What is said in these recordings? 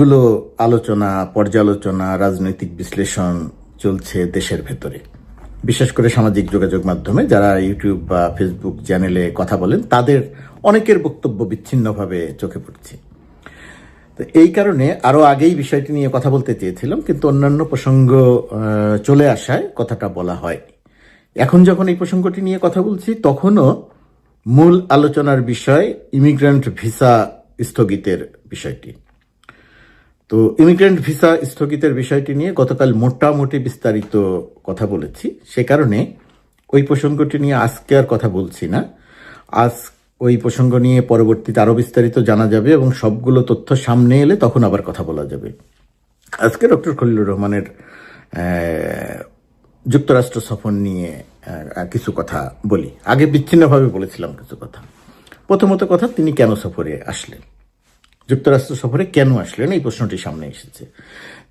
গুলো আলোচনা, পর্যালোচনা, রাজনৈতিক বিশ্লেষণ চলছে দেশের ভেতরে। বিশেষ করে সামাজিক যোগাযোগ মাধ্যমে যারা ইউটিউব বা ফেসবুক চ্যানেলে কথা বলেন, তাদের অনেকের বক্তব্য বিচ্ছিন্নভাবে চোখে পড়ছে। তো এই কারণে আরও আগেই বিষয়টি নিয়ে কথা বলতে চেয়েছিলাম, কিন্তু অন্যান্য প্রসঙ্গ চলে আসায় কথাটা বলা হয়নি এখন যখন এই প্রসঙ্গটি নিয়ে কথা বলছি, তখনও মূল আলোচনার বিষয় ইমিগ্রেন্ট ভিসা স্থগিতের বিষয়টি। তো ইমিগ্রেন্ট ভিসা স্থগিতের বিষয়টি নিয়ে গতকাল মোটামুটি বিস্তারিত কথা বলেছি। সে কারণে ওই প্রসঙ্গটি নিয়ে আজকে আর কথা বলছি না। আজ ওই প্রসঙ্গ নিয়ে পরবর্তীতে আরও বিস্তারিত জানা যাবে এবং সবগুলো তথ্য সামনে এলে তখন আবার কথা বলা যাবে। আজকে ডক্টর খলিলুর রহমানের যুক্তরাষ্ট্র সফর নিয়ে কিছু কথা বলি। আগে বিচ্ছিন্নভাবে বলেছিলাম কিছু কথা। প্রথমত কথা, তিনি কেন সফরে আসলেন? যুক্তরাষ্ট্র সফরে কেন আসলেন? এই প্রশ্নটি সামনে এসেছে।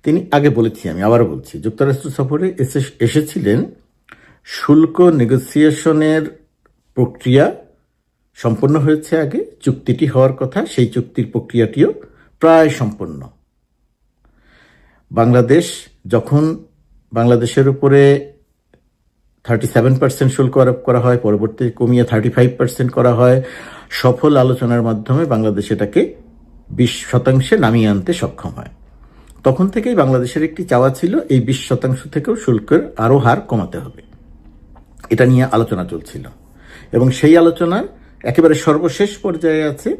তিনি আগে বলেছি, আমি আবারও বলছি, যুক্তরাষ্ট্র সফরে এসে- এসেছিলেন শুল্ক নেগোসিয়েশনের প্রক্রিয়া সম্পন্ন হয়েছে আগে, চুক্তিটি হওয়ার কথা, সেই চুক্তির প্রক্রিয়াটিও প্রায় সম্পন্ন। বাংলাদেশ যখন বাংলাদেশের উপরে থার্টি সেভেন পার্সেন্ট শুল্ক আরোপ করা হয় পরবর্তী কমিয়ে থার্টি ফাইভ পার্সেন্ট করা হয়, সফল আলোচনার মাধ্যমে বাংলাদেশ এটাকে বিশ শতাংশে নামিয়ে আনতে সক্ষম হয়। তখন থেকেই বাংলাদেশের একটি চাওয়া ছিল, এই বিশ শতাংশ থেকেও শুল্কের আরও হার কমাতে হবে। এটা নিয়ে আলোচনা চলছিল। এবং সেই আলোচনার একেবারে সর্বশেষ পর্যায়ে আছে,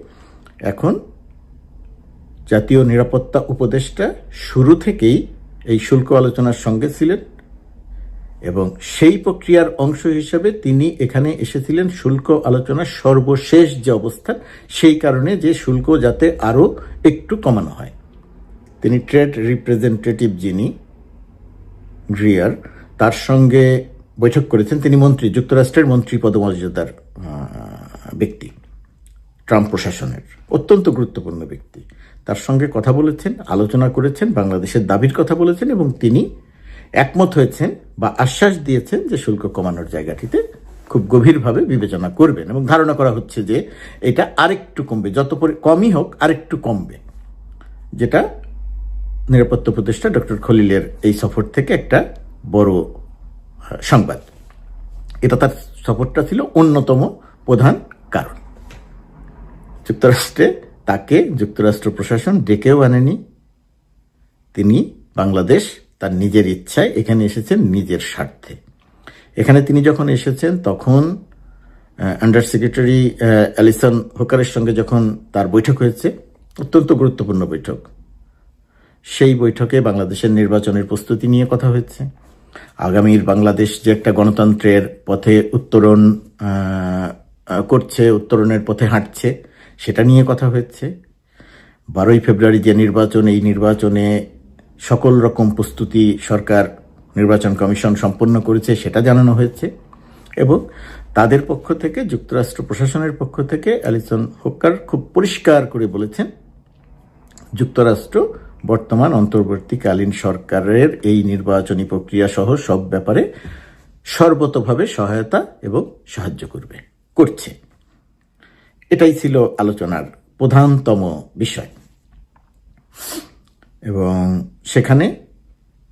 এখন জাতীয় নিরাপত্তা উপদেষ্টা শুরু থেকেই এই শুল্ক আলোচনার সঙ্গে ছিলেন। এবং সেই প্রক্রিয়ার অংশ হিসেবে তিনি এখানে এসেছিলেন শুল্ক আলোচনার সর্বশেষ যে অবস্থান, সেই কারণে যে শুল্ক যাতে আরও একটু কমানো হয়। তিনি ট্রেড রিপ্রেজেন্টেটিভ যিনি, গ্রিয়ার, তার সঙ্গে বৈঠক করেছেন তিনি মন্ত্রী, যুক্তরাষ্ট্রের মন্ত্রী পদমর্যাদার ব্যক্তি, ট্রাম্প প্রশাসনের, অত্যন্ত গুরুত্বপূর্ণ ব্যক্তি। তার সঙ্গে কথা বলেছেন, আলোচনা করেছেন, বাংলাদেশের দাবির কথা বলেছেন এবং তিনি একমত হয়েছেন বা আশ্বাস দিয়েছেন যে শুল্ক কমানোর জায়গাটিতে খুব গভীরভাবে বিবেচনা করবেন এবং ধারণা করা হচ্ছে যে এটা আরেকটু কমবে। যত কমই হোক, আরেকটু কমবে। যেটা নিরাপত্তা উপদেষ্টা ডক্টর খলিলের এই সফর থেকে একটা বড় সংবাদ। এটা তার সফরটা ছিল অন্যতম প্রধান কারণ। যুক্তরাষ্ট্রে তাকে যুক্তরাষ্ট্র প্রশাসন ডেকেও আনেনি। তিনি বাংলাদেশ তার নিজের ইচ্ছায় এখানে এসেছেন নিজের স্বার্থে। এখানে তিনি যখন এসেছেন, তখন আন্ডার সেক্রেটারি অ্যালিসন হোকারের সঙ্গে যখন তার বৈঠক হয়েছে, অত্যন্ত গুরুত্বপূর্ণ বৈঠক। সেই বৈঠকে বাংলাদেশের নির্বাচনের প্রস্তুতি নিয়ে কথা হয়েছে। আগামীর বাংলাদেশ যে একটা গণতন্ত্রের পথে উত্তরণ করছে, উত্তরণের পথে হাঁটছে, সেটা নিয়ে কথা হয়েছে। বারোই ফেব্রুয়ারি যে নির্বাচন, এই নির্বাচনে সকল রকম প্রস্তুতি সরকার, নির্বাচন কমিশন সম্পন্ন করেছে, সেটা জানানো হয়েছে। এবং তাদের পক্ষ থেকে, যুক্তরাষ্ট্র প্রশাসনের পক্ষ থেকে অ্যালিসন হোক্কার খুব পরিষ্কার করে বলেছেন, যুক্তরাষ্ট্র বর্তমান অন্তর্বর্তীকালীন সরকারের এই নির্বাচনী প্রক্রিয়া সহ সব ব্যাপারে সর্বতভাবে সহায়তা এবং সাহায্য করবে, করছে। এটাই ছিল আলোচনার প্রধানতম বিষয়। এবং সেখানে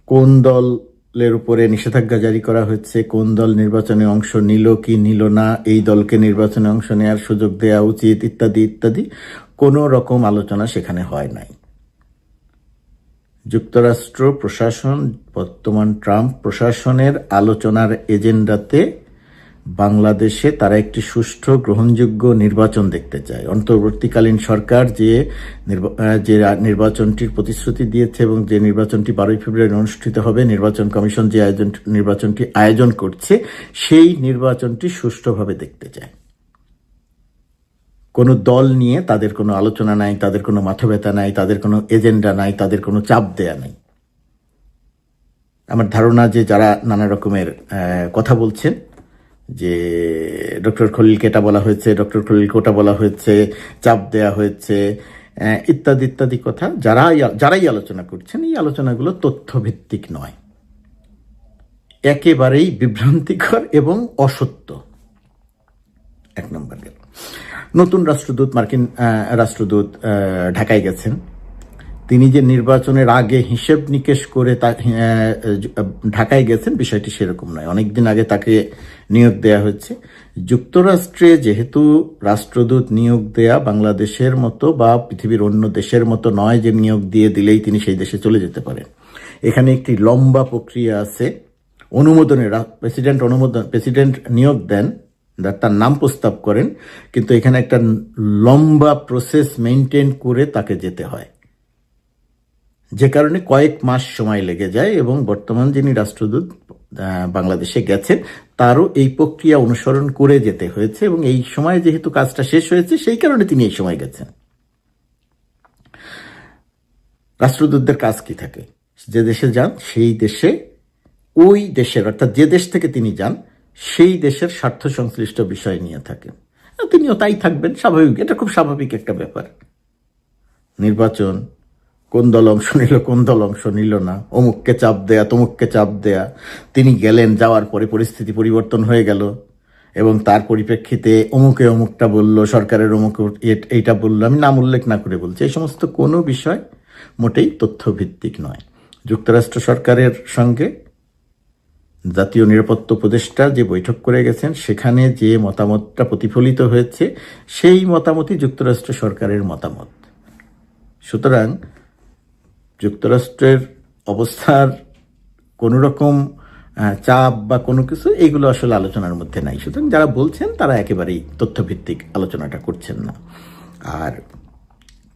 কোন দলের উপরে নিষেধাজ্ঞা জারি করা হয়েছে, কোন দল নির্বাচনে অংশ নিল কি নিল না, এই দলকে নির্বাচনে অংশ নেওয়ার সুযোগ দেওয়া উচিত, ইত্যাদি ইত্যাদি, কোনো রকম আলোচনা সেখানে হয় নাই। যুক্তরাষ্ট্র প্রশাসন, বর্তমান ট্রাম্প প্রশাসনের আলোচনার এজেন্ডাতে বাংলাদেশে তারা একটি সুষ্ঠু গ্রহণযোগ্য নির্বাচন দেখতে চায়। অন্তর্বর্তীকালীন সরকার যে যে নির্বাচনটির প্রতিশ্রুতি দিয়েছে এবং যে নির্বাচনটি বারোই ফেব্রুয়ারি অনুষ্ঠিত হবে, নির্বাচন কমিশন যে আয়োজন, নির্বাচনটি আয়োজন করছে, সেই নির্বাচনটি সুষ্ঠুভাবে দেখতে চায়। কোনো দল নিয়ে তাদের কোনো আলোচনা নাই, তাদের কোনো মাথা ব্যথা নাই, তাদের কোনো এজেন্ডা নাই, তাদের কোনো চাপ দেয়া নাই। আমার ধারণা যে যারা নানা রকমের কথা বলছেন যে ডক্টর খলিলকে এটা বলা হয়েছে, ডক্টর খলিলকে ওটা বলা হয়েছে, চাপ দেয়া হয়েছে ইত্যাদি ইত্যাদি কথা। যারা যারাই আলোচনা করছেন, এই আলোচনাগুলো তথ্যভিত্তিক নয়। একেবারেই বিভ্রান্তিকর এবং অসত্য। এক নম্বর গেল। নতুন রাষ্ট্রদূত, মার্কিন রাষ্ট্রদূত ঢাকায় গেছেন। তিনি যে নির্বাচনের আগে হিসেব নিকেশ করে তা ঢাকায় গেছেন, বিষয়টি সেরকম নয়। অনেকদিন আগে তাকে নিয়োগ দেয়া হয়েছে। যুক্তরাষ্ট্রে যেহেতু রাষ্ট্রদূত নিয়োগ দেয়া বাংলাদেশের মতো বা পৃথিবীর অন্য দেশের মতো নয় যে নিয়োগ দিয়ে দিলেই তিনি সেই দেশে চলে যেতে পারেন। এখানে একটি লম্বা প্রক্রিয়া আছে। অনুমোদনের প্রেসিডেন্ট অনুমোদন, প্রেসিডেন্ট নিয়োগ দেন তার নাম প্রস্তাব করেন, কিন্তু এখানে একটা লম্বা প্রসেস মেনটেন করে তাকে যেতে হয়। যে কারণে কয়েক মাস সময় লেগে যায় এবং বর্তমান যিনি রাষ্ট্রদূত বাংলাদেশে গেছেন, তারও এই প্রক্রিয়া অনুসরণ করে যেতে হয়েছে এবং এই সময় যেহেতু কাজটা শেষ হয়েছে, সেই কারণে তিনি এই সময় গেছেন। রাষ্ট্রদূতদের কাজ কি থাকে? যে দেশে যান, সেই দেশে, ওই দেশের, অর্থাৎ যে দেশ থেকে তিনি যান, সেই দেশের স্বার্থ সংশ্লিষ্ট বিষয় নিয়ে থাকেন। তিনিও তাই থাকবেন, স্বাভাবিক, এটা খুব স্বাভাবিক একটা ব্যাপার। নির্বাচন কোন দল অংশ নিল, কোন দল অংশ নিল না। অমুককে চাপ দেয়া, তমুককে চাপ দেয়া। তিনি গেলেন, যাওয়ার পরে পরিস্থিতি পরিবর্তন হয়ে গেল এবং তার পরিপ্রেক্ষিতে অমুকে অমুকটা বলল, সরকারের অমুক এ- এইটা বলল। আমি নাম উল্লেখ না করে বলছি, এই সমস্ত কোনো বিষয় মোটেই তথ্যভিত্তিক নয়। যুক্তরাষ্ট্র সরকারের সঙ্গে জাতীয় নিরাপত্তা উপদেষ্টা যে বৈঠক করে গেছেন, সেখানে যে মতামতটা প্রতিফলিত হয়েছে, সেই মতামতই যুক্তরাষ্ট্র সরকারের মতামত। সুতরাং যুক্তরাষ্ট্রের অবস্থার কোনো রকম চাপ বা কোনো কিছু, এইগুলো আসলে আলোচনার মধ্যে নাই। সুতরাং যারা বলছেন, তারা একেবারেই তথ্যভিত্তিক আলোচনাটা করছেন না। আর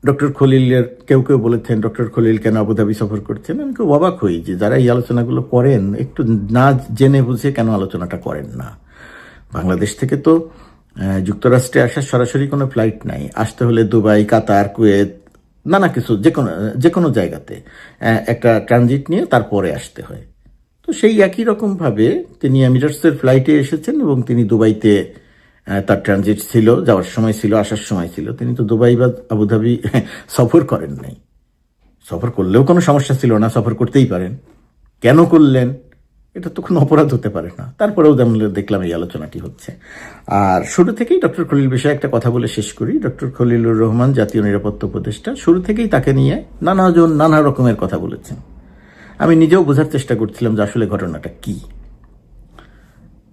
ডক্টর খলিলের, কেউ কেউ বলেছেন, ডক্টর খলিল কেন আবুধাবি সফর করছেন? আমি খুব অবাক হই যে যারা এই আলোচনাগুলো করেন, একটু না জেনে বুঝে কেন আলোচনাটা করেন না। বাংলাদেশ থেকে তো যুক্তরাষ্ট্রে আসার সরাসরি কোনো ফ্লাইট নাই। আসতে হলে দুবাই, কাতার, কুয়েত নানা কিছু যে কোনো যে কোনো জায়গাতে একটা ট্রানজিট নিয়ে তারপরে আসতে হয়। তো সেই একই রকমভাবে তিনি এমিরেটসের ফ্লাইটে এসেছেন এবং তিনি দুবাইতে তার ট্রানজিট ছিল, যাওয়ার সময় ছিল, আসার সময় ছিল। তিনি তো দুবাই বা আবুধাবি সফর করেন নাই। সফর করলেও কোনো সমস্যা ছিল না, সফর করতেই পারেন। কেন করলেন? এটা তো কোনো অপরাধ হতে পারে না। তারপরেও দেখলাম এই আলোচনাটি হচ্ছে। আর শুরু থেকেই ডক্টর খলিল বিষয়ে একটা কথা বলে শেষ করি। ডক্টর খলিলুর রহমান, জাতীয় নিরাপত্তা উপদেষ্টা, শুরু থেকেই তাকে নিয়ে নানাজন নানা রকমের কথা বলেছেন। আমি নিজেও বোঝার চেষ্টা করছিলাম যে আসলে ঘটনাটা কি।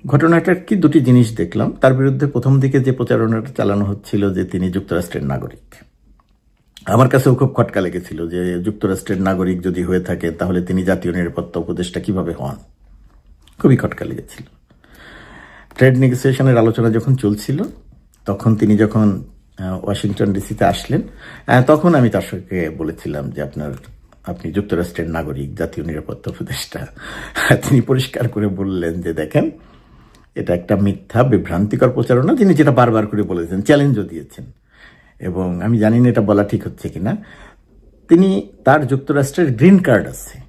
ঘটনাটার কি দুটি জিনিস দেখলাম। তার বিরুদ্ধে প্রথম দিকে যে প্রচারণাটা চালানো হচ্ছিল যে তিনি যুক্তরাষ্ট্রের নাগরিক। আমার কাছেও খুব খটকা লেগেছিল যে যুক্তরাষ্ট্রের নাগরিক যদি হয়ে থাকে, তাহলে তিনি জাতীয় নিরাপত্তা উপদেষ্টা কীভাবে হন? খুবই খটকা লেগেছিল। ট্রেড নেগোসিয়েশনের আলোচনা যখন চলছিল, তখন তিনি যখন ওয়াশিংটন ডিসিতে আসলেন তখন আমি তার সঙ্গে বলেছিলাম যে আপনার, আপনি যুক্তরাষ্ট্রের নাগরিক, জাতীয় নিরাপত্তা উপদেষ্টা। তিনি পরিষ্কার করে বললেন যে, দেখেন, এটা একটা মিথ্যা, বিভ্রান্তিকর প্রচারণা। তিনি যেটা বারবার করে বলেছেন, চ্যালেঞ্জও দিয়েছেন। এবং আমি জানি না এটা বলা ঠিক হচ্ছে কিনা। তিনি, তার যুক্তরাষ্ট্রের গ্রিন কার্ড আছে,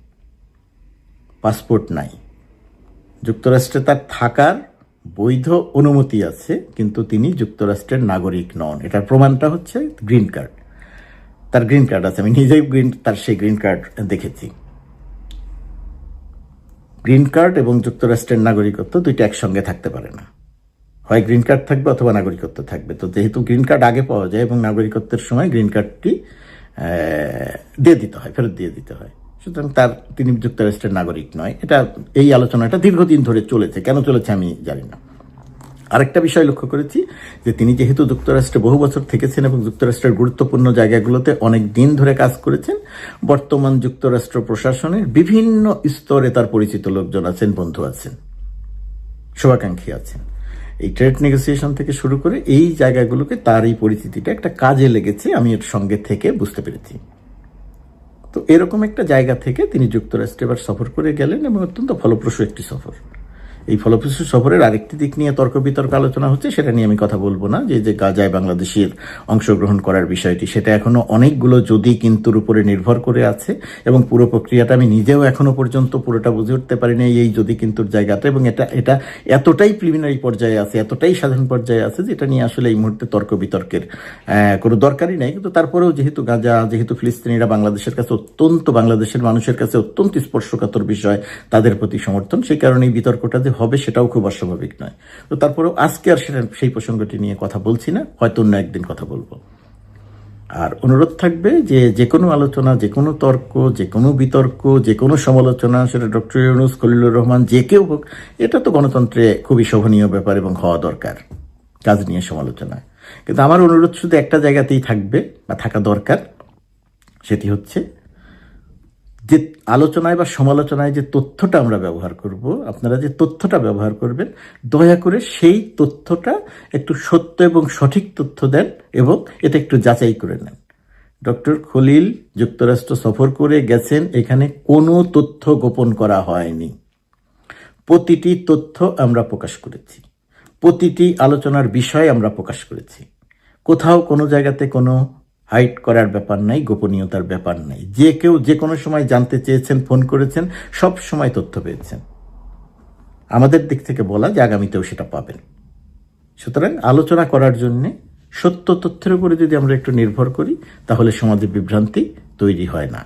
পাসপোর্ট নাই। যুক্তরাষ্ট্রে তার থাকার বৈধ অনুমতি আছে, কিন্তু তিনি যুক্তরাষ্ট্রের নাগরিক নন। এটার প্রমাণটা হচ্ছে গ্রিন কার্ড। তার গ্রিন কার্ড আছে, আমি নিজেই গ্রিন, তার সেই গ্রিন কার্ড দেখেছি। গ্রিন কার্ড এবং যুক্তরাষ্ট্রের নাগরিকত্ব দুইটা একসঙ্গে থাকতে পারে না। হয় গ্রিন কার্ড থাকবে অথবা নাগরিকত্ব থাকবে। তো যেহেতু গ্রিন কার্ড আগে পাওয়া যায় এবং নাগরিকত্বের সময় গ্রিন কার্ডটি দিয়ে দিতে হয়, ফেরত দিয়ে দিতে হয়। সুতরাং তার তিনি যুক্তরাষ্ট্রের নাগরিক নয়। এটা এই আলোচনাটা দীর্ঘদিন ধরে চলেছে। কেন চলেছে আমি জানি না। আরেকটা বিষয় লক্ষ্য করেছি যে তিনি যেহেতু যুক্তরাষ্ট্রে বহু বছর থেকেছেন এবং যুক্তরাষ্ট্রের গুরুত্বপূর্ণ জায়গাগুলোতে অনেক দিন ধরে কাজ করেছেন, বর্তমান যুক্তরাষ্ট্র প্রশাসনের বিভিন্ন স্তরে তার পরিচিত লোকজন আছেন, বন্ধু আছেন, শুভাকাঙ্ক্ষী আছেন। এই ট্রেড নেগোসিয়েশন থেকে শুরু করে এই জায়গাগুলোকে তার এই পরিচিতিটা একটা কাজে লেগেছে, আমি এর সঙ্গে থেকে বুঝতে পেরেছি। তো এরকম একটা জায়গা থেকে তিনি যুক্তরাষ্ট্রে এবার সফর করে গেলেন এবং অত্যন্ত ফলপ্রসূ একটি সফর। এই ফলপ্রসূ সফরের আরেকটি দিক নিয়ে তর্ক বিতর্ক আলোচনা হচ্ছে, সেটা নিয়ে আমি কথা বলব না। যে যে গাজায় বাংলাদেশের অংশগ্রহণ করার বিষয়টি, সেটা এখনও অনেকগুলো যদি কিন্তুর উপরে নির্ভর করে আছে এবং পুরো প্রক্রিয়াটা আমি নিজেও এখনও পর্যন্ত পুরোটা বুঝে উঠতে পারিনি এই যদি কিন্তুর জায়গাটা এবং এটা এটা এতটাই প্রিলিমিনারি পর্যায়ে আছে, এতটাই সাধারণ পর্যায়ে আছে, যেটা নিয়ে আসলে এই মুহূর্তে তর্ক বিতর্কের কোনো দরকারই নেই। কিন্তু তারপরেও যেহেতু গাজা, যেহেতু ফিলিস্তিনিরা বাংলাদেশের কাছে অত্যন্ত, বাংলাদেশের মানুষের কাছে অত্যন্ত স্পর্শকাতর বিষয় তাদের প্রতি সমর্থন, সেই কারণে এই বিতর্কটা যে হবে সেটাও খুব অস্বাভাবিক নয়। তো তারপরেও আজকে আর সেটা সেই প্রসঙ্গটি নিয়ে কথা বলছি না, হয়তো অন্য একদিন কথা বলব। আর অনুরোধ থাকবে যে যে কোনো আলোচনা যে কোনো তর্ক যে কোনো বিতর্ক যে কোনো সমালোচনা, সেটা ডক্টর ইউনুস খলিলুর রহমান যে কেউ হোক, এটা তো গণতন্ত্রে খুবই শোভনীয় ব্যাপার এবং হওয়া দরকার, কাজ নিয়ে সমালোচনা কিন্তু আমার অনুরোধ শুধু একটা জায়গাতেই থাকবে বা থাকা দরকার, সেটি হচ্ছে যে আলোচনায় বা সমালোচনায় যে তথ্যটা আমরা ব্যবহার করব, আপনারা যে তথ্যটা ব্যবহার করবেন, দয়া করে সেই তথ্যটা একটু সত্য এবং সঠিক তথ্য দেন এবং এটা একটু যাচাই করে নেন। ডক্টর খলিল যুক্তরাষ্ট্র সফর করে গেছেন, এখানে কোনো তথ্য গোপন করা হয়নি। প্রতিটি তথ্য আমরা প্রকাশ করেছি। প্রতিটি আলোচনার বিষয় আমরা প্রকাশ করেছি। কোথাও কোনো জায়গাতে কোনো হাইড করার ব্যাপার নাই, গোপনীয়তার ব্যাপার নাই। যে কেউ যে কোনো সময় জানতে চেয়েছেন, ফোন করেছেন, সব সময় তথ্য পেয়েছেন। আমাদের দিক থেকে বলা যে আগামীতেও সেটা পাবেন। সুতরাং আলোচনা করার জন্যে সত্য তথ্যের উপরে যদি আমরা একটু নির্ভর করি, তাহলে সমাজে বিভ্রান্তি তৈরি হয় না।